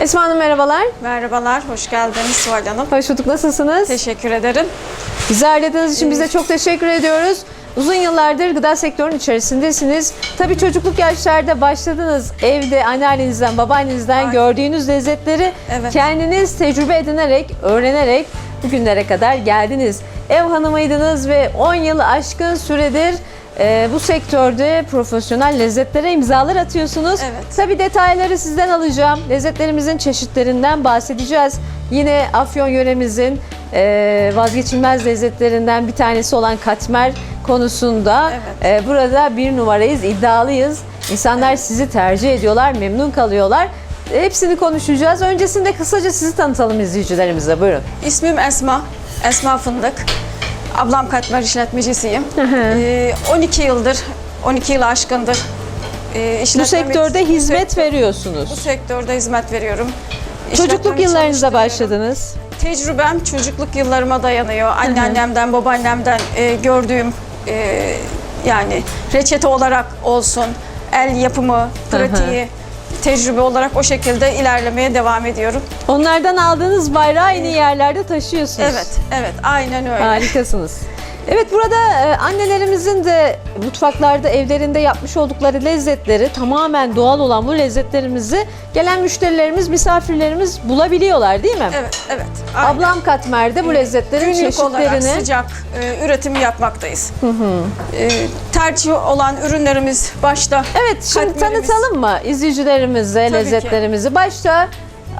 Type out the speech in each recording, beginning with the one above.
Esma Hanım merhabalar. Merhabalar, hoş geldiniz Suhal Hanım. Hoş bulduk. Nasılsınız? Teşekkür ederim. Bizi ağırladığınız için bize çok teşekkür ediyoruz. Uzun yıllardır gıda sektörünün içerisindesiniz. Tabii çocukluk yaşlarda başladınız. Evde anneannenizden, babaannenizden Aynen. gördüğünüz lezzetleri Evet. kendiniz tecrübe edinerek, öğrenerek bugünlere kadar geldiniz. Ev hanımıydınız ve 10 yıl aşkın süredir e, bu sektörde profesyonel lezzetlere imzalar atıyorsunuz. Evet. Tabii detayları sizden alacağım. Lezzetlerimizin çeşitlerinden bahsedeceğiz. Yine Afyon yöremizin e, vazgeçilmez lezzetlerinden bir tanesi olan katmer konusunda Evet. e, burada bir numarayız, iddialıyız. İnsanlar sizi tercih ediyorlar, memnun kalıyorlar. Hepsini konuşacağız. Öncesinde kısaca sizi tanıtalım izleyicilerimize. Buyurun. İsmim Esma, Esma Fındık. Ablam katmer işletmecisiyim. Ee, 12 yıldır, 12 yıl aşkındır e, Bu işletmemi- sektörde bu hizmet Bu veriyorsunuz. sektörde hizmet veriyorum. Çocukluk İşletmemi yıllarınızda çalıştırıyorum. başladınız. Tecrübem çocukluk yıllarıma dayanıyor. Anneannemden, babaannemden e, gördüğüm e, yani reçete olarak olsun, el yapımı, pratiği, tecrübe olarak o şekilde ilerlemeye devam ediyorum. Onlardan aldığınız bayrağı en iyi yerlerde taşıyorsunuz. Evet, evet, aynen öyle. Harikasınız. Evet burada e, annelerimizin de mutfaklarda, evlerinde yapmış oldukları lezzetleri tamamen doğal olan bu lezzetlerimizi gelen müşterilerimiz, misafirlerimiz bulabiliyorlar değil mi? Evet, evet. aynen. Ablam Katmer'de bu lezzetlerin Günlük olarak çeşitlerini sıcak e, üretimi yapmaktayız. E, tercih olan ürünlerimiz başta Evet şimdi tanıtalım mı izleyicilerimize Tabii ki. lezzetlerimizi? Başta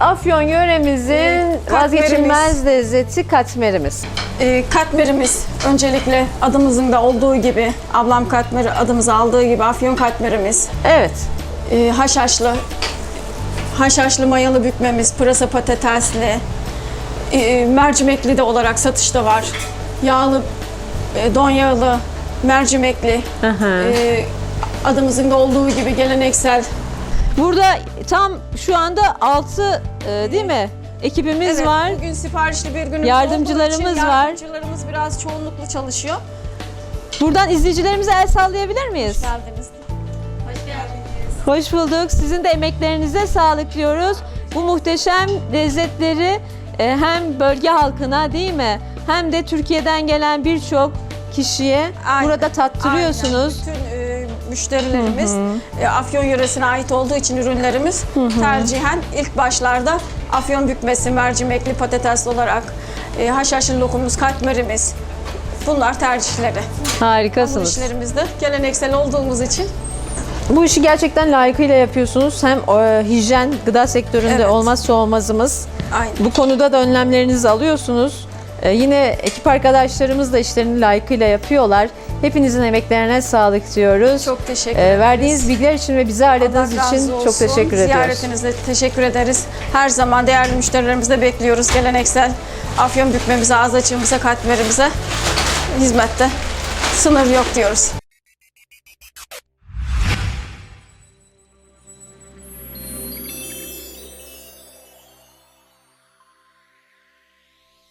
Afyon yöremizin Evet, vazgeçilmez lezzeti katmerimiz. e, katmerimiz öncelikle adımızın da olduğu gibi ablam katmeri adımızı aldığı gibi afyon katmerimiz Evet. e, haşhaşlı haşhaşlı mayalı bükmemiz pırasa patatesli e, mercimekli de olarak satışta var yağlı e, don yağlı mercimekli Aha. e, adımızın da olduğu gibi geleneksel Burada tam şu anda 6 değil mi? Ekibimiz Evet, var. Bugün siparişli bir günümüz Yardımcılarımız olduğu için var. Yardımcılarımız biraz çoğunluklu çalışıyor. Buradan izleyicilerimize el sallayabilir miyiz? Geldiniz. Hoş geldiniz. Hoş bulduk. Sizin de emeklerinize sağlık diyoruz. Bu muhteşem lezzetleri e, hem bölge halkına değil mi? Hem de Türkiye'den gelen birçok kişiye Aynen, burada tattırıyorsunuz. Aynen. Bütün e, müşterilerimiz e, Afyon yöresine ait olduğu için ürünlerimiz tercihen ilk başlarda Afyon bükmesi, mercimekli patates olarak e, haşhaşlı lokumumuz, katmerimiz bunlar tercihleri. Bu Harikasınız. işlerimizde geleneksel olduğumuz için Bu işi gerçekten layıkıyla yapıyorsunuz. Hem e, hijyen gıda sektöründe Evet. olmazsa olmazımız. aynı. Bu konuda da önlemlerinizi alıyorsunuz. Ee, yine ekip arkadaşlarımız da işlerini layıkıyla yapıyorlar. Hepinizin emeklerine sağlık diyoruz. Çok teşekkür Ee, ederiz. verdiğiniz bilgiler için ve bizi razı için çok olsun. teşekkür ediyoruz. Ziyaretinizle teşekkür ederiz. Her zaman değerli müşterilerimizi bekliyoruz. Geleneksel afyon bükmemize, ağız açığımıza, katmerimize hizmette sınır yok diyoruz.